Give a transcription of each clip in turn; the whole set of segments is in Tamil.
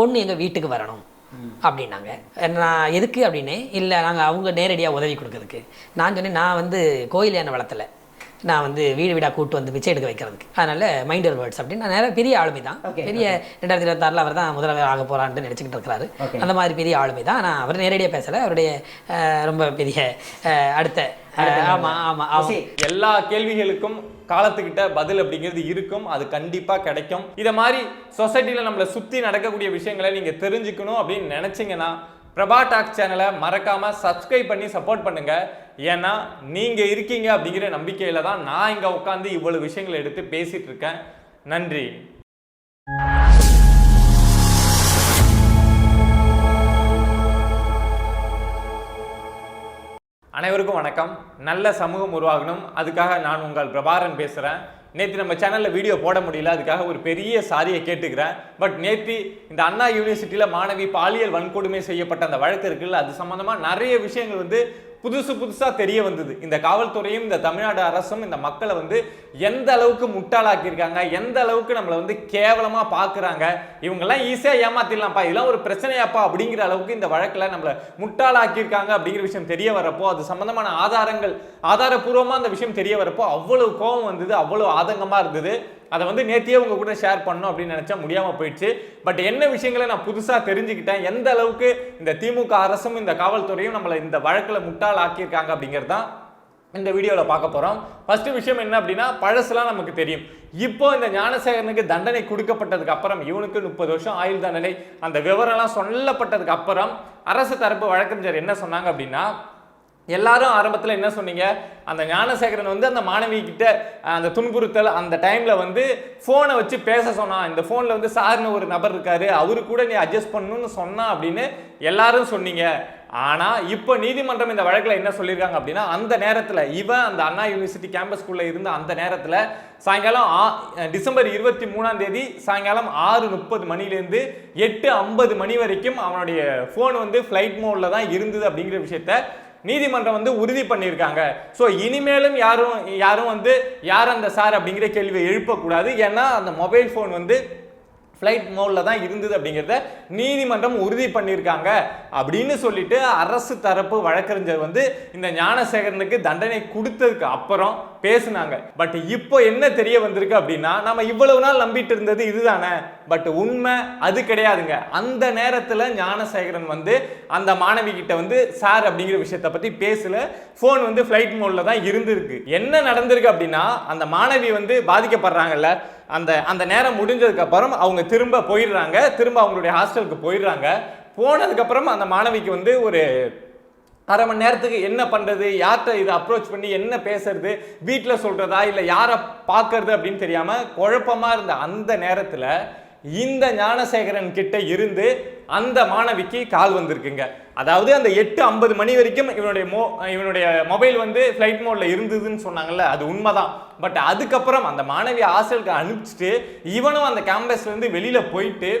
பொண்ணு எங்கள் வீட்டுக்கு வரணும். அப்படின்னாங்க. நான் எதுக்கு அப்படின்னு? இல்லை நாங்கள் அவங்க நேரடியாக உதவி கொடுக்கறதுக்கு. நான் சொன்னேன் நான் வந்து கோயில் யானை வளர்த்தல. நான் வந்து வீடு வீடாக கூட்டு வந்து பிச்சை எடுக்க வைக்கிறதுக்கு. அதனால மைண்டர் வேர்ட்ஸ் அப்படின்னு. நான் நேரம் பெரிய ஆளுமை தான். பெரிய ரெண்டாயிரத்தி இருபத்தாறில் அவர் தான் முதல்வர் ஆக போகிறான்ட்டு நினச்சிக்கிட்டு இருக்கிறாரு. அந்த மாதிரி பெரிய ஆளுமை தான். ஆனால் அவர் நேரடியாக பேசலை. அவருடைய ரொம்ப பெரிய அடுத்த ஆமாம் ஆமாம் See, எல்லா கேள்விகளுக்கும் காலத்துக்கிட்ட பதில் அப்படிங்கிறது இருக்கும். அது கண்டிப்பா கிடைக்கும். இத மாதிரி சொசைட்டில நம்மளை சுத்தி நடக்கக்கூடிய விஷயங்களை நீங்க தெரிஞ்சுக்கணும் அப்படின்னு நினைச்சீங்கன்னா பிரபா டாக் சேனலை மறக்காம சப்ஸ்கிரைப் பண்ணி சப்போர்ட் பண்ணுங்க. ஏன்னா நீங்க இருக்கீங்க அப்படிங்கிற நம்பிக்கையில தான் நான் இங்க உட்காந்து இவ்வளவு விஷயங்களை எடுத்து பேசிட்டு இருக்கேன். நன்றி. அனைவருக்கும் வணக்கம். நல்ல சமூகம் உருவாகணும். அதுக்காக நான் உங்கள் பிரபாரன் பேசுகிறேன் நேற்று நம்ம சேனலில் வீடியோ போட முடியல. அதுக்காக ஒரு பெரிய சாரியை கேட்டுக்கிறேன். பட் நேற்று இந்த அண்ணா யூனிவர்சிட்டியில் மாணவி பாலியல் வன்கொடுமை செய்யப்பட்ட அந்த வழக்கு இருக்குல்ல அது சம்மந்தமாக நிறைய விஷயங்கள் வந்து புதுசு புதுசாக தெரிய வந்தது. இந்த காவல்துறையும் இந்த தமிழ்நாடு அரசும் இந்த மக்களை வந்து எந்த அளவுக்கு முட்டாளாக்கியிருக்காங்க எந்த அளவுக்கு நம்மளை வந்து கேவலமாக பார்க்குறாங்க இவங்கெல்லாம் ஈஸியாக ஏமாத்திடலாம்ப்பா இதெல்லாம் ஒரு பிரச்சனையாப்பா அப்படிங்கிற அளவுக்கு இந்த வழக்கில் நம்மளை முட்டாளாக்கியிருக்காங்க அப்படிங்கிற விஷயம் தெரிய வரப்போ அது சம்மந்தமான ஆதாரங்கள் ஆதாரபூர்வமாக அந்த விஷயம் தெரிய வரப்போ அவ்வளவு கோபம் வந்தது அவ்வளவு ஆதங்கமாக இருந்தது. அதை வந்து நேத்தியே உங்க கூட ஷேர் பண்ணணும் அப்படின்னு நினைச்சா முடியாம போயிடுச்சு. பட் என்ன விஷயங்களை நான் புதுசா தெரிஞ்சுக்கிட்டேன்? எந்த அளவுக்கு இந்த திமுக அரசும் இந்த காவல்துறையும் நம்மளை இந்த வழக்கில் முட்டாள் ஆக்கியிருக்காங்க அப்படிங்கிறது தான் இந்த வீடியோவில் பார்க்க போகிறோம் ஃபர்ஸ்ட் விஷயம் என்ன அப்படின்னா பழசுலாம் நமக்கு தெரியும். இப்போ இந்த ஞானசேகரனுக்கு தண்டனை கொடுக்கப்பட்டதுக்கு அப்புறம் இவனுக்கு முப்பது வருஷம் ஆயுள் தண்டனை. அந்த விவரம்லாம் சொல்லப்பட்டதுக்கு அப்புறம் அரசு தரப்பு வழக்கறிஞர் என்ன சொன்னாங்க அப்படின்னா எல்லாரும் ஆரம்பத்தில் என்ன சொன்னீங்க? அந்த ஞானசேகரன் வந்து அந்த மாணவி கிட்ட அந்த துன்புறுத்தல் அந்த டைமில் வந்து ஃபோனை வச்சு பேச சொன்னான். இந்த ஃபோனில் வந்து சார்னு ஒரு நபர் இருக்காரு. அவரு கூட நீ அட்ஜஸ்ட் பண்ணணும்னு சொன்னா அப்படின்னு எல்லாரும் சொன்னீங்க. ஆனால் இப்போ நீதிமன்றம் இந்த வழக்கில் என்ன சொல்லியிருக்காங்க அப்படின்னா அந்த நேரத்தில் இவன் அந்த அண்ணா யூனிவர்சிட்டி கேம்பஸ்குள்ள இருந்த அந்த நேரத்தில் சாயங்காலம் ஆ- டிசம்பர் இருபத்தி மூணாம் தேதி சாயங்காலம் ஆறு முப்பது மணிலேருந்து எட்டு ஐம்பது மணி வரைக்கும் அவனுடைய ஃபோன் வந்து ஃப்ளைட் மோடில் தான் இருந்தது அப்படிங்கிற விஷயத்த நீதிமன்றம் வந்து உறுதி பண்ணியிருக்காங்க. ஸோ இனிமேலும் யாரும் யாரும் வந்து யார் அந்த சார் அப்படிங்கிற கேள்வியை எழுப்பக்கூடாது. ஏன்னா அந்த மொபைல் ஃபோன் வந்து ஃப்ளைட் மோடில் தான் இருந்தது அப்படிங்கிறத நீதிமன்றம் உறுதி பண்ணியிருக்காங்க அப்படின்னு சொல்லிட்டு அரசு தரப்பு வழக்கறிஞர் வந்து இந்த ஞானசேகரனுக்கு தண்டனை கொடுத்ததுக்கு அப்புறம் பேசுனாங்க. பட் இப்போ என்ன தெரிய வந்திருக்கு அப்படின்னா நம்ம இவ்வளவு நாள் நம்பிட்டு இருந்தது இதுதானே? பட் உண்மை அது கிடையாதுங்க. அந்த நேரத்தில் ஞானசேகரன் வந்து அந்த மாணவி கிட்ட வந்து சார் அப்படிங்கிற விஷயத்தை பற்றி பேசல. ஃபோன் வந்து ஃப்ளைட் மோடில் தான் இருந்திருக்கு. என்ன நடந்திருக்கு அப்படின்னா அந்த மாணவி வந்து பாதிக்கப்படுறாங்கல்ல. அந்த அந்த நேரம் முடிஞ்சதுக்கப்புறம் அவங்க திரும்ப போயிடுறாங்க. திரும்ப அவங்களுடைய ஹாஸ்டலுக்கு போயிடுறாங்க. போனதுக்கப்புறம் அந்த மாணவிக்கு வந்து ஒரு அரை மணி நேரத்துக்கு என்ன பண்ணுறது யார்கிட்ட இதை அப்ரோச் பண்ணி என்ன பேசுறது வீட்டில் சொல்கிறதா இல்லை யாரை பார்க்கறது அப்படின்னு தெரியாமல் குழப்பமாக இருந்த அந்த நேரத்தில் இந்த ஞானசேகரன் கிட்ட இருந்து அந்த மாணவிக்கு கால் வந்திருக்குங்க. அதாவது அந்த எட்டு ஐம்பது மணி வரைக்கும் இவனுடைய மோ இவனுடைய மொபைல் வந்து ஃப்ளைட் மோடில் இருந்ததுன்னு சொன்னாங்கல்ல அது உண்மைதான். பட் அதுக்கப்புறம் அந்த மாணவி ஹாஸ்டலுக்கு அனுப்பிச்சிட்டு இவனும் அந்த கேம்பஸ்லேருந்து வெளியில் போயிட்டு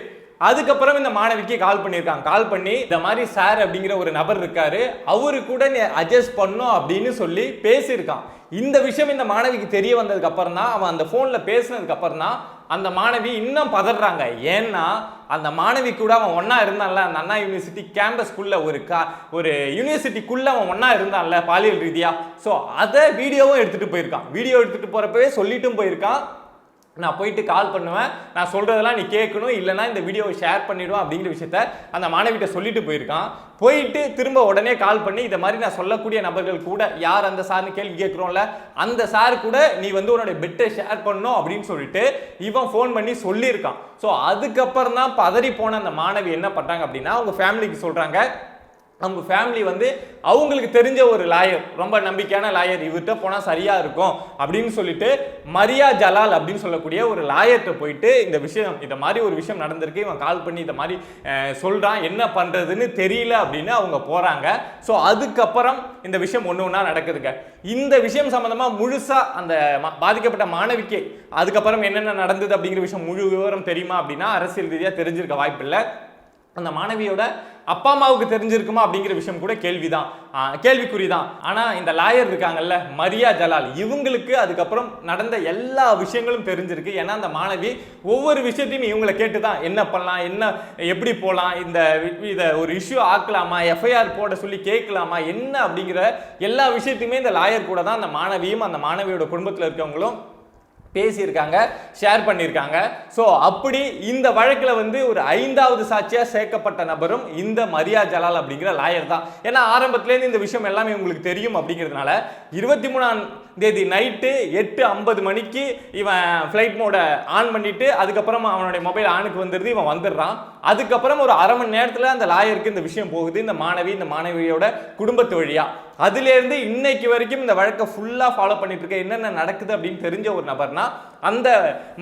அதுக்கப்புறம் இந்த மாணவிக்கு கால் பண்ணியிருக்காங்க. கால் பண்ணி இந்த மாதிரி சார் அப்படிங்கிற ஒரு நபர் இருக்காரு அவரு கூட நீ அட்ஜஸ்ட் பண்ணும் அப்படின்னு சொல்லி பேசியிருக்கான். இந்த விஷயம் இந்த மாணவிக்கு தெரிய வந்ததுக்கு அப்புறம் தான் அவன் அந்த ஃபோனில் பேசினதுக்கு அப்புறம் தான் அந்த மாணவி இன்னும் பதறாங்க. ஏன்னா அந்த மாணவி கூட அவன் ஒண்ணா இருந்தான்ல. அந்த அண்ணா யூனிவர்சிட்டி கேம்பஸ்க்குள்ள ஒரு கா ஒரு யூனிவர்சிட்டிக்குள்ள அவன் ஒண்ணா இருந்தான்ல பாலியல் ரீதியா. ஸோ அதை வீடியோவும் எடுத்துட்டு போயிருக்கான். வீடியோ எடுத்துட்டு போறப்பவே சொல்லிட்டும் போயிருக்கான். நான் போயிட்டு கால் பண்ணுவேன். நான் சொல்கிறதெல்லாம் நீ கேட்கணும். இல்லைன்னா இந்த வீடியோவை ஷேர் பண்ணிவிடுவோம் அப்படிங்கிற விஷயத்த அந்த மாணவிகிட்ட சொல்லிட்டு போயிருக்கான். போயிட்டு திரும்ப உடனே கால் பண்ணி இந்த மாதிரி நான் சொல்லக்கூடிய நபர்கள் கூட யார் அந்த சார்னு கேள்வி கேட்குறோம்ல அந்த சார் கூட நீ வந்து உன்னோட பெட்டை ஷேர் பண்ணணும் அப்படின்னு சொல்லிட்டு இவன் ஃபோன் பண்ணி சொல்லியிருக்கான். ஸோ அதுக்கப்புறம் தான் பதறி போன அந்த மாணவி என்ன பண்ணுறாங்க அப்படின்னா அவங்க ஃபேமிலிக்கு சொல்கிறாங்க அவங்க ஃபேமிலி வந்து அவங்களுக்கு தெரிஞ்ச ஒரு லாயர் ரொம்ப நம்பிக்கையான லாயர் இவர்கிட்ட போனால் சரியாக இருக்கும் அப்படின்னு சொல்லிட்டு மரியா ஜலால் அப்படின்னு சொல்லக்கூடிய ஒரு லாயர்கிட்ட போயிட்டு இந்த விஷயம் இந்த மாதிரி ஒரு விஷயம் நடந்திருக்கு இவன் கால் பண்ணி இந்த மாதிரி சொல்கிறான் என்ன பண்ணுறதுன்னு தெரியல அப்படின்னு அவங்க போகிறாங்க ஸோ அதுக்கப்புறம் இந்த விஷயம் ஒன்று ஒன்றா நடக்குதுங்க. இந்த விஷயம் சம்மந்தமாக முழுசாக அந்த பாதிக்கப்பட்ட மாணவிக்கு அதுக்கப்புறம் என்னென்ன நடந்தது அப்படிங்கிற விஷயம் முழு விவரம் தெரியுமா அப்படின்னா அரசியல் ரீதியாக தெரிஞ்சிருக்க வாய்ப்பில்லை. அந்த மாணவியோட அப்பா அம்மாவுக்கு தெரிஞ்சிருக்குமா அப்படிங்கிற விஷயம் கூட கேள்விதான். கேள்விக்குறி தான் ஆனால் இந்த லாயர் இருக்காங்கல்ல மரியா ஜலால் இவங்களுக்கு அதுக்கப்புறம் நடந்த எல்லா விஷயங்களும் தெரிஞ்சிருக்கு. ஏன்னா அந்த மாணவி ஒவ்வொரு விஷயத்தையும் இவங்களை கேட்டு தான் என்ன பண்ணலாம் என்ன எப்படி போகலாம் இந்த இதை ஒரு இஷ்யூ ஆக்கலாமா எஃப்ஐஆர் போட சொல்லி கேட்கலாமா என்ன அப்படிங்கிற எல்லா விஷயத்தையுமே இந்த லாயர் கூட தான் அந்த மாணவியும் அந்த மாணவியோட குடும்பத்தில் இருக்கவங்களும் பேசியிருக்காங்க ஷேர் பண்ணியிருக்காங்க. ஸோ அப்படி இந்த வழக்கில் வந்து ஒரு ஐந்தாவது சாட்சியாக சேர்க்கப்பட்ட நபரும் இந்த மரியா ஜலால் அப்படிங்கிற லாயர் தான். ஏன்னா ஆரம்பத்துலேருந்து இந்த விஷயம் எல்லாமே உங்களுக்கு தெரியும் அப்படிங்கிறதுனால இருபத்தி மூணாம் தேதி நைட்டு எட்டு ஐம்பது மணிக்கு இவன் ஃப்ளைட் மோடை ஆன் பண்ணிட்டு அதுக்கப்புறம் அவனுடைய மொபைல் ஆனுக்கு வந்துடுது இவன் வந்துடுறான். அதுக்கப்புறம் ஒரு அரை மணி நேரத்தில் அந்த லாயருக்கு இந்த விஷயம் போகுது இந்த மாணவி இந்த மாணவியோட குடும்பத்து வழியாக அதுலேருந்து இன்னைக்கு வரைக்கும் இந்த வழக்கை ஃபுல்லாக ஃபாலோ பண்ணிட்டு இருக்க என்னென்ன நடக்குது அப்படின்னு தெரிஞ்ச ஒரு நபர்னா அந்த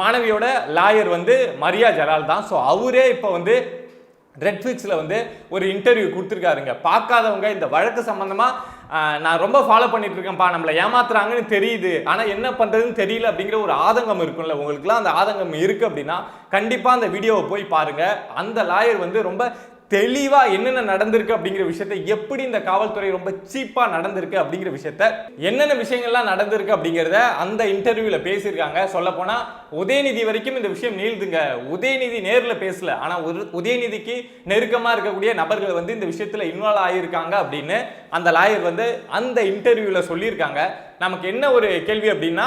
மாணவியோட லாயர் வந்து மரியா ஜலால் தான். ஸோ அவரே இப்போ வந்து ரெட்ஃபிக்ஸில் வந்து ஒரு இன்டர்வியூ கொடுத்துருக்காருங்க. பார்க்காதவங்க இந்த வழக்கு சம்மந்தமாக நான் ரொம்ப ஃபாலோ பண்ணிட்டு இருக்கேன்ப்பா நம்மளை ஏமாத்துறாங்கன்னு தெரியுது. ஆனால் என்ன பண்ணுறதுன்னு தெரியல அப்படிங்கிற ஒரு ஆதங்கம் இருக்கும்ல. உங்களுக்குலாம் அந்த ஆதங்கம் இருக்குது அப்படின்னா கண்டிப்பாக அந்த வீடியோவை போய் பாருங்கள் அந்த லாயர் வந்து ரொம்ப தெளிவா என்னென்ன நடந்திருக்கு அப்படிங்கிற விஷயத்த எப்படி இந்த காவல்துறை ரொம்ப சீப்பா நடந்திருக்கு அப்படிங்கிற விஷயத்த என்னென்ன விஷயங்கள்லாம் நடந்திருக்கு அப்படிங்கிறத அந்த இன்டர்வியூல பேசியிருக்காங்க. சொல்ல போனா உதயநிதி வரைக்கும் இந்த விஷயம் நீளுதுங்க. உதயநிதி நேரில் பேசல. ஆனா ஒரு உதயநிதிக்கு நெருக்கமா இருக்கக்கூடிய நபர்கள் வந்து இந்த விஷயத்துல இன்வால்வ் ஆகியிருக்காங்க அப்படின்னு அந்த லாயர் வந்து அந்த இன்டர்வியூல சொல்லியிருக்காங்க. நமக்கு என்ன ஒரு கேள்வி அப்படின்னா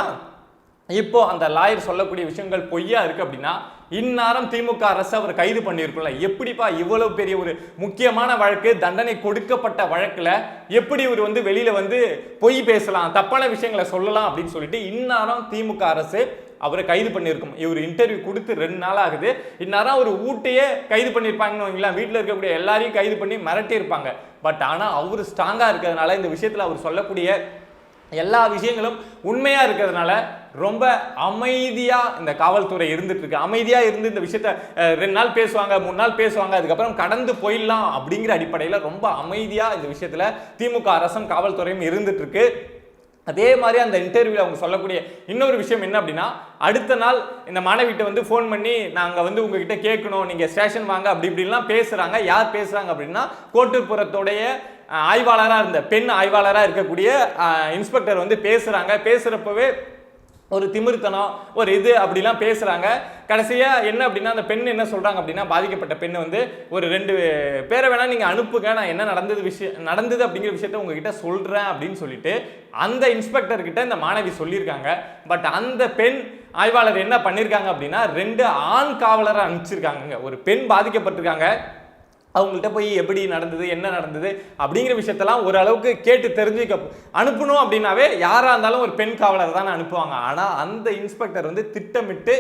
இப்போ அந்த லாயர் சொல்லக்கூடிய விஷயங்கள் பொய்யா இருக்கு அப்படின்னா இந்நேரம் திமுக அரசு அவர் கைது பண்ணியிருக்கும்ல எப்படிப்பா இவ்வளவு பெரிய ஒரு முக்கியமான வழக்கு தண்டனை கொடுக்கப்பட்ட வழக்கில் எப்படி இவர் வந்து வெளியில வந்து பொய் பேசலாம் தப்பான விஷயங்களை சொல்லலாம் அப்படின்னு சொல்லிட்டு இந்நேரம் திமுக அரசு அவரை கைது பண்ணியிருக்கும். இவர் இன்டர்வியூ கொடுத்து ரெண்டு நாள் ஆகுது. இந்நேரம் அவர் ஊட்டியே கைது பண்ணியிருப்பாங்கன்னு வைங்களேன். வீட்டில் இருக்கக்கூடிய எல்லாரையும் கைது பண்ணி மிரட்டியிருப்பாங்க. பட் ஆனால் அவர் ஸ்ட்ராங்காக இருக்கிறதுனால இந்த விஷயத்தில் அவர் சொல்லக்கூடிய எல்லா விஷயங்களும் உண்மையாக இருக்கிறதுனால ரொம்ப அமைதியாக இந்த காவல்துறை இருந்துட்டுருக்கு. அமைதியாக இருந்து இந்த விஷயத்த ரெண்டு நாள் பேசுவாங்க மூணு நாள் பேசுவாங்க அதுக்கப்புறம் கடந்து போயிடலாம் அப்படிங்கிற அடிப்படையில் ரொம்ப அமைதியாக இந்த விஷயத்தில் திமுக அரசும் காவல்துறையும் இருந்துட்டுருக்கு. அதே மாதிரி அந்த இன்டர்வியூவில் அவங்க சொல்லக்கூடிய இன்னொரு விஷயம் என்ன அப்படின்னா அடுத்த நாள் இந்த மாணவிட்ட வந்து ஃபோன் பண்ணி நாங்கள் வந்து உங்ககிட்ட கேட்கணும் நீங்கள் ஸ்டேஷன் வாங்க அப்படி இப்படிலாம் பேசுகிறாங்க யார் பேசுகிறாங்க அப்படின்னா கோட்டுப்புறத்துடைய ஆய்வாளராக இருந்த பெண் ஆய்வாளராக இருக்கக்கூடிய இன்ஸ்பெக்டர் வந்து பேசுகிறாங்க பேசுகிறப்பவே ஒரு திமிர்த்தனம் ஒரு இது அப்படிலாம் பேசுகிறாங்க கடைசியாக என்ன அப்படின்னா அந்த பெண் என்ன சொல்கிறாங்க அப்படின்னா பாதிக்கப்பட்ட பெண் வந்து ஒரு ரெண்டு பேரை வேணால் நீங்கள் அனுப்புங்க. நான் என்ன நடந்தது விஷயம் நடந்தது அப்படிங்கிற விஷயத்த உங்ககிட்ட சொல்கிறேன் அப்படின்னு சொல்லிட்டு அந்த இன்ஸ்பெக்டர்கிட்ட இந்த மாணவி சொல்லியிருக்காங்க. பட் அந்த பெண் ஆய்வாளர் என்ன பண்ணியிருக்காங்க அப்படின்னா ரெண்டு ஆண் காவலரை அனுப்பிச்சிருக்காங்க ஒரு பெண் பாதிக்கப்பட்டிருக்காங்க. அவங்கள்ட்ட போய் எப்படி நடந்தது என்ன நடந்தது அப்படிங்கிற விஷயத்தெல்லாம் ஓரளவுக்கு கேட்டு தெரிஞ்சுக்க அனுப்பணும் அப்படின்னாவே யாராக இருந்தாலும் ஒரு பெண் காவலர் தானே அனுப்புவாங்க. ஆனால் அந்த இன்ஸ்பெக்டர் வந்து திட்டமிட்டு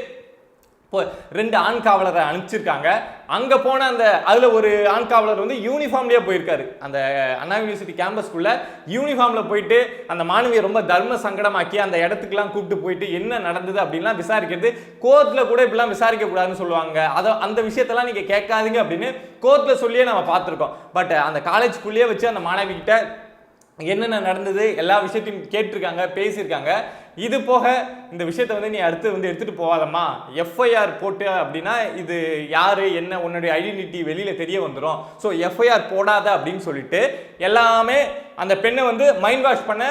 இப்போ ரெண்டு ஆண் காவலரை அனுப்பிச்சிருக்காங்க. அங்கே போன அந்த அதில் ஒரு ஆண் காவலர் வந்து யூனிஃபார்ம்லேயே போயிருக்காரு. அந்த அண்ணா யூனிவர்சிட்டி கேம்பஸ்க்குள்ள யூனிஃபார்மில் போயிட்டு அந்த மாணவியை ரொம்ப தர்ம சங்கடமாக்கி அந்த இடத்துக்குலாம் கூப்பிட்டு போயிட்டு என்ன நடந்தது அப்படின்லாம் விசாரிக்கிறது கோர்ட்டில் கூட இப்படிலாம் விசாரிக்க கூடாதுன்னு சொல்லுவாங்க. அதை அந்த விஷயத்தெல்லாம் நீங்கள் கேட்காதீங்க அப்படின்னு கோர்ட்டில் சொல்லியே நம்ம பார்த்துருக்கோம். பட் அந்த காலேஜ்குள்ளேயே வச்சு அந்த மாணவி கிட்ட என்னென்ன நடந்தது எல்லா விஷயத்தையும் கேட்டிருக்காங்க பேசியிருக்காங்க. இது போக இந்த விஷயத்தை வந்து நீ அடுத்து வந்து எடுத்துகிட்டு போகாதம்மா. எஃப்ஐஆர் போட்டு அப்படின்னா இது யார் என்ன உன்னுடைய ஐடென்டிட்டி வெளியில் தெரிய வந்துடும் ஸோ எஃப்ஐஆர் போடாத அப்படின்னு சொல்லிட்டு எல்லாமே அந்த பெண்ணை வந்து மைண்ட் வாஷ் பண்ண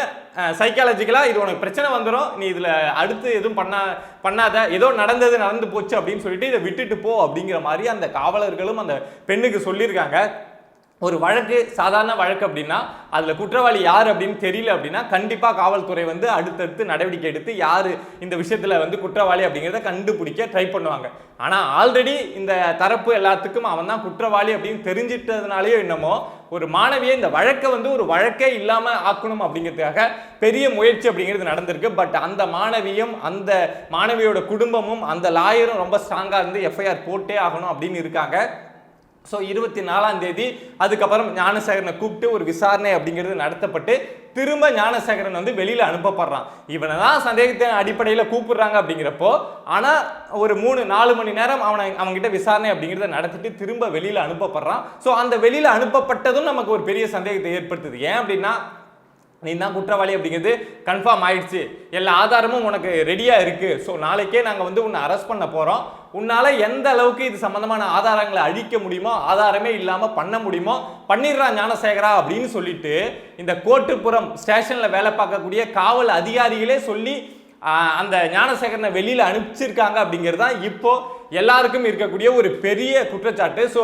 சைக்காலஜிக்கலாக இது உனக்கு பிரச்சனை வந்துடும் நீ இதில் அடுத்து எதுவும் பண்ணா பண்ணாத. ஏதோ நடந்தது நடந்து போச்சு அப்படின்னு சொல்லிட்டு இதை விட்டுட்டு போ அப்படிங்கிற மாதிரி அந்த காவலர்களும் அந்த பெண்ணுக்கு சொல்லியிருக்காங்க. ஒரு வழக்கு சாதாரண வழக்கு அப்படின்னா அதில் குற்றவாளி யார் அப்படின்னு தெரியல அப்படின்னா கண்டிப்பாக காவல்துறை வந்து அடுத்தடுத்து நடவடிக்கை எடுத்து யார் இந்த விஷயத்தில் வந்து குற்றவாளி அப்படிங்கிறத கண்டுபிடிக்க ட்ரை பண்ணுவாங்க. ஆனால் ஆல்ரெடி இந்த தரப்பு எல்லாத்துக்கும் அவன் தான் குற்றவாளி அப்படின்னு தெரிஞ்சிட்டதுனாலேயோ என்னமோ ஒரு மாணவியை இந்த வழக்கை வந்து ஒரு வழக்கே இல்லாமல் ஆக்கணும் அப்படிங்கிறதுக்காக பெரிய முயற்சி அப்படிங்கிறது நடந்திருக்கு. பட் அந்த மாணவியும் அந்த மாணவியோட குடும்பமும் அந்த லாயரும் ரொம்ப ஸ்ட்ராங்காக இருந்து எஃப்ஐஆர் போட்டே ஆகணும் அப்படின்னு இருக்காங்க. ஸோ இருபத்தி நாலாம் தேதி அதுக்கப்புறம் ஞானசேகரனை கூப்பிட்டு ஒரு விசாரணை அப்படிங்கிறது நடத்தப்பட்டு திரும்ப ஞானசேகரன் வந்து வெளியில் அனுப்பப்படுறான். இவனை தான் சந்தேகத்தின் அடிப்படையில் கூப்பிடுறாங்க அப்படிங்கிறப்போ ஆனால் ஒரு மூணு நாலு மணி நேரம் அவனை அவங்ககிட்ட விசாரணை அப்படிங்கிறத நடத்திட்டு திரும்ப வெளியில் அனுப்பப்படுறான். ஸோ அந்த வெளியில் அனுப்பப்பட்டதும் நமக்கு ஒரு பெரிய சந்தேகத்தை ஏற்படுத்துது. ஏன் அப்படின்னா நீ தான் குற்றவாளி அப்படிங்கிறது கன்ஃபார்ம் ஆயிடுச்சு. எல்லா ஆதாரமும் உனக்கு ரெடியாக இருக்குது ஸோ நாளைக்கே நாங்கள் வந்து உன்னை அரெஸ்ட் பண்ண போகிறோம் உன்னால் எந்த அளவுக்கு இது சம்மந்தமான ஆதாரங்களை அழிக்க முடியுமோ ஆதாரமே இல்லாமல் பண்ண முடியுமோ பண்ணிடுறான் ஞானசேகரா அப்படின்னு சொல்லிட்டு இந்த கோட்டுப்புறம் ஸ்டேஷனில் வேலை பார்க்கக்கூடிய காவல் அதிகாரிகளே சொல்லி அந்த ஞானசேகரனை வெளியில் அனுப்பிச்சிருக்காங்க அப்படிங்கிறது தான் இப்போ எல்லாருக்கும் இருக்கக்கூடிய ஒரு பெரிய குற்றச்சாட்டு. ஸோ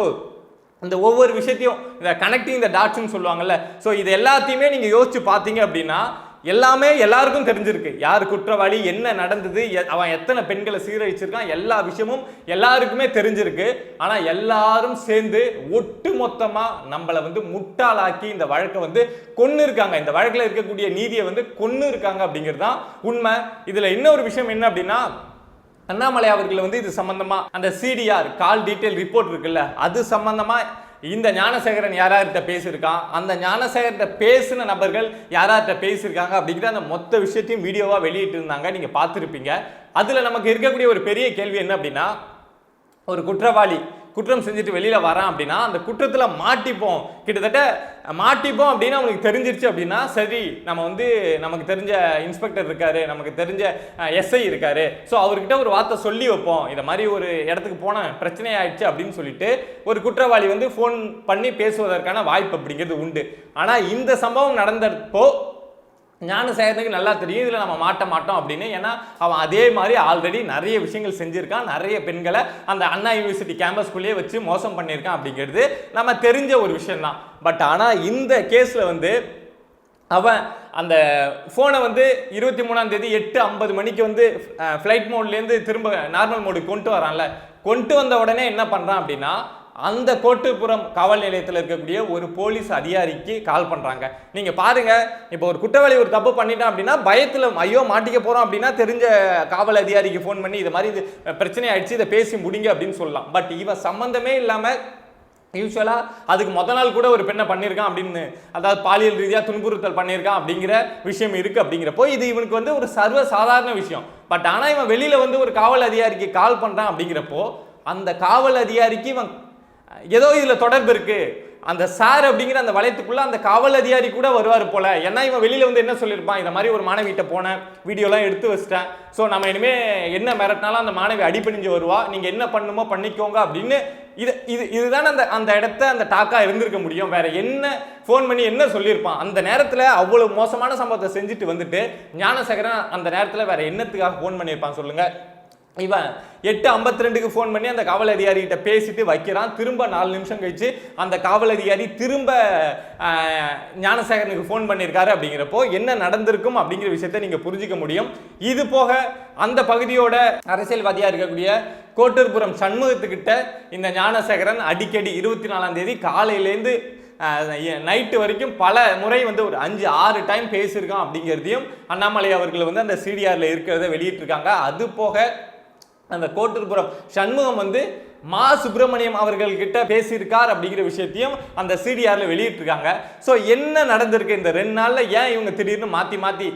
இந்த ஒவ்வொரு விஷயத்தையும் இந்த கனெக்டிங் த டாட்ஸ்னு சொல்லுவாங்கல்ல. ஸோ இது எல்லாத்தையுமே நீங்கள் யோசிச்சு பார்த்தீங்க அப்படின்னா எல்லாமே எல்லாருக்கும் தெரிஞ்சிருக்கு. யார் குற்றவாளி என்ன நடந்தது எ- அவன் எத்தனை பெண்களை சீரழிச்சிருக்கான் எல்லா விஷயமும் எல்லாருக்குமே தெரிஞ்சிருக்கு. ஆனால் எல்லாரும் சேர்ந்து ஒட்டு மொத்தமாக நம்மளை வந்து முட்டாளாக்கி இந்த வழக்கை வந்து கொன்று இருக்காங்க இந்த வழக்கில் இருக்கக்கூடிய நீதியை வந்து கொன்று இருக்காங்க அப்படிங்கிறது தான் உண்மை. இதில் இன்னொரு விஷயம் என்ன அப்படின்னா அண்ணாமலை அவர்கள் வந்து இது சம்பந்தமா அந்த சிடிஆர் கால் டீட்டெயில் ரிப்போர்ட் இருக்குல்ல அது சம்பந்தமா இந்த ஞானசேகரன் யாரார்கிட்ட பேசியிருக்கான்? அந்த ஞானசேகர்கிட்ட பேசின நபர்கள் யாரார்கிட்ட பேசியிருக்காங்க அப்படிங்கிற அந்த மொத்த விஷயத்தையும் வீடியோவாக வெளியிட்டு இருந்தாங்க நீங்க பார்த்துருப்பீங்க. அதுல நமக்கு இருக்கக்கூடிய ஒரு பெரிய கேள்வி என்ன அப்படின்னா ஒரு குற்றவாளி குற்றம் செஞ்சுட்டு வெளியில் வரான் அப்படின்னா அந்த குற்றத்தில் மாட்டிப்போம். கிட்டத்தட்ட மாட்டிப்போம் அப்படின்னு அவனுக்கு தெரிஞ்சிருச்சு அப்படின்னா சரி நம்ம வந்து நமக்கு தெரிஞ்ச இன்ஸ்பெக்டர் இருக்காரு நமக்கு தெரிஞ்ச எஸ்ஐ இருக்காரு. ஸோ அவர்கிட்ட ஒரு வார்த்தை சொல்லி வைப்போம். இதை மாதிரி ஒரு இடத்துக்கு போன பிரச்சனை ஆயிடுச்சு அப்படின்னு சொல்லிட்டு ஒரு குற்றவாளி வந்து ஃபோன் பண்ணி பேசுவதற்கான வாய்ப்பு அப்படிங்கிறது உண்டு. ஆனால் இந்த சம்பவம் நடந்தப்போ ஞானசேகரனுக்கு நல்லா தெரியும். இதில் நம்ம மாட்ட மாட்டோம் அப்படின்னு. ஏன்னா அவன் அதே மாதிரி ஆல்ரெடி நிறைய விஷயங்கள் செஞ்சுருக்கான். நிறைய பெண்களை அந்த அண்ணா யூனிவர்சிட்டி கேம்பஸ்குள்ளேயே வச்சு மோசம் பண்ணியிருக்கான் அப்படிங்கிறது நம்ம தெரிஞ்ச ஒரு விஷயம்தான். பட் ஆனால் இந்த கேஸில் வந்து அவன் அந்த ஃபோனை வந்து இருபத்தி மூணாம் தேதி எட்டு ஐம்பது மணிக்கு வந்து ஃப்ளைட் மோட்லேருந்து திரும்ப நார்மல் மோடுக்கு கொண்டு வரான்ல. கொண்டு வந்த உடனே என்ன பண்ணுறான் அப்படின்னா அந்த கோட்டுப்புறம் காவல் நிலையத்தில் இருக்கக்கூடிய ஒரு போலீஸ் அதிகாரிக்கு கால் பண்ணுறாங்க நீங்கள் பாருங்கள் இப்போ ஒரு குற்றவாளி ஒரு தப்பு பண்ணிட்டான் அப்படின்னா பயத்தில் ஐயோ மாட்டிக்க போகிறோம் அப்படின்னா தெரிஞ்ச காவல் அதிகாரிக்கு ஃபோன் பண்ணி இது மாதிரி இது பிரச்சனை ஆயிடுச்சு இதை பேசி முடிங்க அப்படின்னு சொல்லலாம். பட் இவன் சம்மந்தமே இல்லாமல் யூஸ்வலாக அதுக்கு மொதல் நாள் கூட ஒரு பெண்ணை பண்ணியிருக்கான் அப்படின்னு அதாவது பாலியல் ரீதியாக துன்புறுத்தல் பண்ணியிருக்கான் அப்படிங்கிற விஷயம் இருக்குது அப்படிங்கிறப்போ இது இவனுக்கு வந்து ஒரு சர்வ சாதாரண விஷயம். பட் ஆனால் இவன் வெளியில் வந்து ஒரு காவல் அதிகாரிக்கு கால் பண்ணுறான் அப்படிங்கிறப்போ அந்த காவல் அதிகாரிக்கு இவன் ஏதோ இதில் தொடர்பு இருக்கு. அந்த சார் அப்படிங்கிற அந்த வளையத்துக்குள்ளே அந்த காவல் அதிகாரி கூட வருவார் போல. ஏன்னா இவன் வெளியில் வந்து என்ன சொல்லியிருப்பான்? இந்த மாதிரி ஒரு மாணவிகிட்ட போனேன் வீடியோலாம் எடுத்து வச்சிட்டேன். ஸோ நம்ம இனிமேல் என்ன மிரட்டினாலும் அந்த மாணவி அடிபணிஞ்சு வருவா. நீங்கள் என்ன பண்ணுமோ பண்ணிக்கோங்க அப்படின்னு இது இது இதுதானே அந்த அந்த இடத்த அந்த டாக்கா இருந்திருக்க முடியும். வேற என்ன ஃபோன் பண்ணி என்ன சொல்லியிருப்பான்? அந்த நேரத்தில் அவ்வளோ மோசமான சம்பவத்தை செஞ்சுட்டு வந்துட்டு ஞானசேகரன் அந்த நேரத்தில் வேற என்னத்துக்காக ஃபோன் பண்ணியிருப்பான் சொல்லுங்கள் இவன் எட்டு ஐம்பத்தி ரெண்டுக்கு ஃபோன் பண்ணி அந்த காவல் அதிகாரிகிட்ட பேசிட்டு வைக்கிறான். திரும்ப நாலு நிமிஷம் கழிச்சு அந்த காவல் அதிகாரி திரும்ப ஞானசேகரனுக்கு ஃபோன் பண்ணியிருக்காரு அப்படிங்கிறப்போ என்ன நடந்திருக்கும் அப்படிங்கிற விஷயத்தை நீங்க புரிஞ்சிக்க முடியும். இது போக அந்த பகுதியோட அரசியல்வாதியா இருக்கக்கூடிய கோட்டூர்புரம் சண்முகத்துக்கிட்ட இந்த ஞானசேகரன் அடிக்கடி இருபத்தி நாலாம் தேதி காலையிலேருந்து நைட்டு வரைக்கும் பல முறை வந்து ஒரு அஞ்சு ஆறு டைம் பேசியிருக்கான் அப்படிங்கிறதையும் அண்ணாமலை அவர்கள் வந்து அந்த சிடிஆரில் இருக்கிறத வெளியிட்டிருக்காங்க. அது போக அந்த கோட்டூர்புரம் சண்முகம் வந்து மா சுப்பிரமணியம் அவர்கள்கிட்ட பேசியிருக்கார் அப்படிங்கிற விஷயத்தையும் அந்த சிடிஆரில் வெளியிட்டிருக்காங்க. ஸோ என்ன நடந்திருக்கு இந்த ரெண்டு நாளில்? ஏன் இவங்க திடீர்னு மாற்றி மாற்றி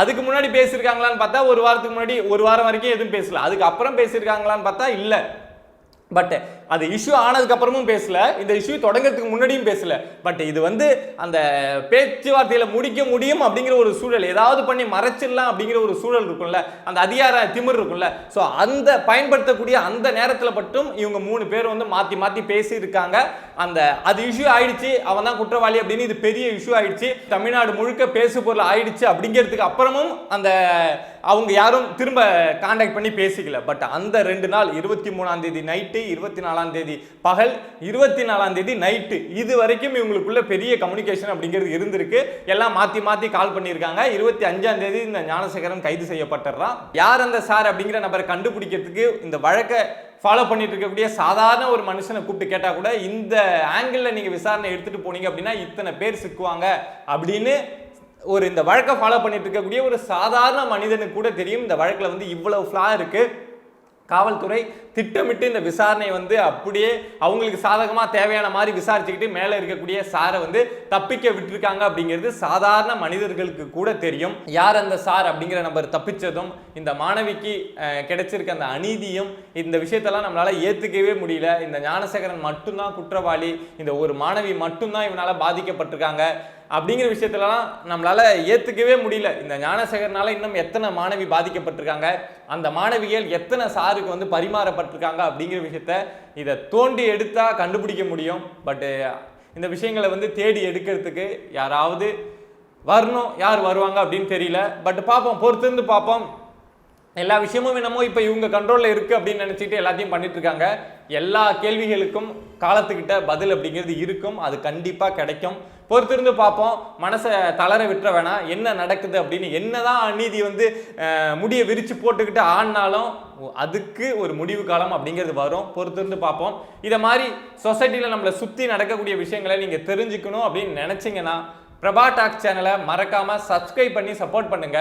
அதுக்கு முன்னாடி பேசியிருக்காங்களான்னு பார்த்தா ஒரு வாரத்துக்கு முன்னாடி ஒரு வாரம் வரைக்கும் எதுவும் பேசல. அதுக்கப்புறம் பேசியிருக்காங்களான்னு பார்த்தா இல்லை. பட் அது இஷ்யூ ஆனதுக்கு அப்புறமும் பேசல. இந்த இஷ்யூ தொடங்கிறதுக்கு முன்னாடியும் பேசல. பட் இது வந்து அந்த பேச்சுவார்த்தையில முடிக்க முடியும் அப்படிங்கிற ஒரு சூழல். ஏதாவது பண்ணி மறைச்சிடலாம் அப்படிங்கிற ஒரு சூழல் இருக்கும்ல. அந்த அதிகார திமிர் இருக்கும்ல. ஸோ அந்த பயன்படுத்தக்கூடிய அந்த நேரத்தில் மட்டும் இவங்க மூணு பேர் வந்து மாத்தி மாத்தி பேசி இருக்காங்க அந்த அது இஷ்யூ ஆயிடுச்சு. அவன் தான் குற்றவாளி அப்படின்னு இது பெரிய இஷ்யூ ஆயிடுச்சு. தமிழ்நாடு முழுக்க பேசு பொருள் ஆயிடுச்சு அப்படிங்கிறதுக்கு அப்புறமும் அந்த அவங்க யாரும் திரும்ப காண்டாக்ட் பண்ணி பேசிக்கல. பட் அந்த ரெண்டு நாள் இருபத்தி மூணாம் தேதி நைட்டு இருபத்தி நாலாம் தேதி பகல் இருபத்தி நாலாம் தேதி நைட்டு இது வரைக்கும் இவங்களுக்குள்ள பெரிய கம்யூனிகேஷன் அப்படிங்கிறது இருந்திருக்கு. எல்லாம் மாத்தி மாத்தி கால் பண்ணியிருக்காங்க. இருபத்தி அஞ்சாம் தேதி இந்த ஞானசேகரன் கைது செய்யப்பட்டுறான். யார் அந்த சார் அப்படிங்கிற நபரை கண்டுபிடிக்கிறதுக்கு இந்த வழக்கை ஃபாலோ பண்ணிட்டு இருக்கக்கூடிய சாதாரண ஒரு மனுஷனை கூப்பிட்டு கேட்டால் கூட இந்த ஆங்கிளில் நீங்கள் விசாரணை எடுத்துகிட்டு போனீங்க அப்படின்னா இத்தனை பேர் சிக்குவாங்க அப்படின்னு ஒரு இந்த வழக்கை ஃபாலோ பண்ணிட்டு இருக்கக்கூடிய ஒரு சாதாரண மனிதனுக்கு கூட தெரியும். இந்த வழக்கில் வந்து இவ்வளவு ஃப்ளா இருக்கு. காவல்துறை திட்டமிட்டு இந்த விசாரணையை வந்து அப்படியே அவங்களுக்கு சாதகமாக தேவையான மாதிரி விசாரிச்சுக்கிட்டு மேலே இருக்கக்கூடிய சாரை வந்து தப்பிக்க விட்டுருக்காங்க அப்படிங்கிறது சாதாரண மனிதர்களுக்கு கூட தெரியும். யார் அந்த சார் அப்படிங்கிற நபர் தப்பிச்சதும் இந்த மாணவிக்கு கிடைச்சிருக்க அந்த அநீதியும் இந்த விஷயத்தெல்லாம் நம்மளால் ஏற்றுக்கவே முடியல. இந்த ஞானசேகரன் மட்டும்தான் குற்றவாளி. இந்த ஒரு மாணவி மட்டும்தான் இவனால் பாதிக்கப்பட்டிருக்காங்க. அப்படிங்கிற விஷயத்துலலாம் நம்மளால் ஏற்றுக்கவே முடியல. இந்த ஞானசேகரனால இன்னும் எத்தனை மாணவி பாதிக்கப்பட்டிருக்காங்க? அந்த மாணவிகள் எத்தனை சாருக்கு வந்து பரிமாறப்பட்டிருக்காங்க? அப்படிங்கிற விஷயத்த இதை தோண்டி எடுத்தால் கண்டுபிடிக்க முடியும். பட்டு இந்த விஷயங்களை வந்து தேடி எடுக்கிறதுக்கு யாராவது வரணும். யார் வருவாங்க அப்படின்னு தெரியல. பட் பார்ப்போம். பொறுத்திருந்து பார்ப்போம். எல்லா விஷயமும் என்னமோ இப்போ இவங்க கண்ட்ரோலில் இருக்குது அப்படின்னு நினச்சிட்டு எல்லாத்தையும் பண்ணிட்டு இருக்காங்க. எல்லா கேள்விகளுக்கும் காலத்துக்கிட்ட பதில் அப்படிங்கிறது இருக்கும். அது கண்டிப்பாக கிடைக்கும். பொறுத்திருந்து பார்ப்போம். மனசை தளர விட்டுற வேணாம். என்ன நடக்குது அப்படின்னு என்னதான் அநீதி வந்து முடியை விரித்து போட்டுக்கிட்டு ஆடினாலும் அதுக்கு ஒரு முடிவு காலம் அப்படிங்கிறது வரும். பொறுத்திருந்து பார்ப்போம். இதை மாதிரி சொசைட்டியில் நம்மளை சுற்றி நடக்கக்கூடிய விஷயங்களை நீங்கள் தெரிஞ்சுக்கணும் அப்படின்னு நினச்சிங்கன்னா பிரபா டாக் சேனலை மறக்காம சப்ஸ்கிரைப் பண்ணி சப்போர்ட் பண்ணுங்க.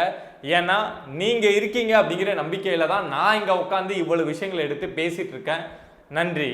ஏன்னா நீங்க இருக்கீங்க அப்படிங்கிற நம்பிக்கையில தான் நான் இங்க உட்காந்து இவ்வளவு விஷயங்களை எடுத்து பேசிட்டு இருக்கேன். நன்றி.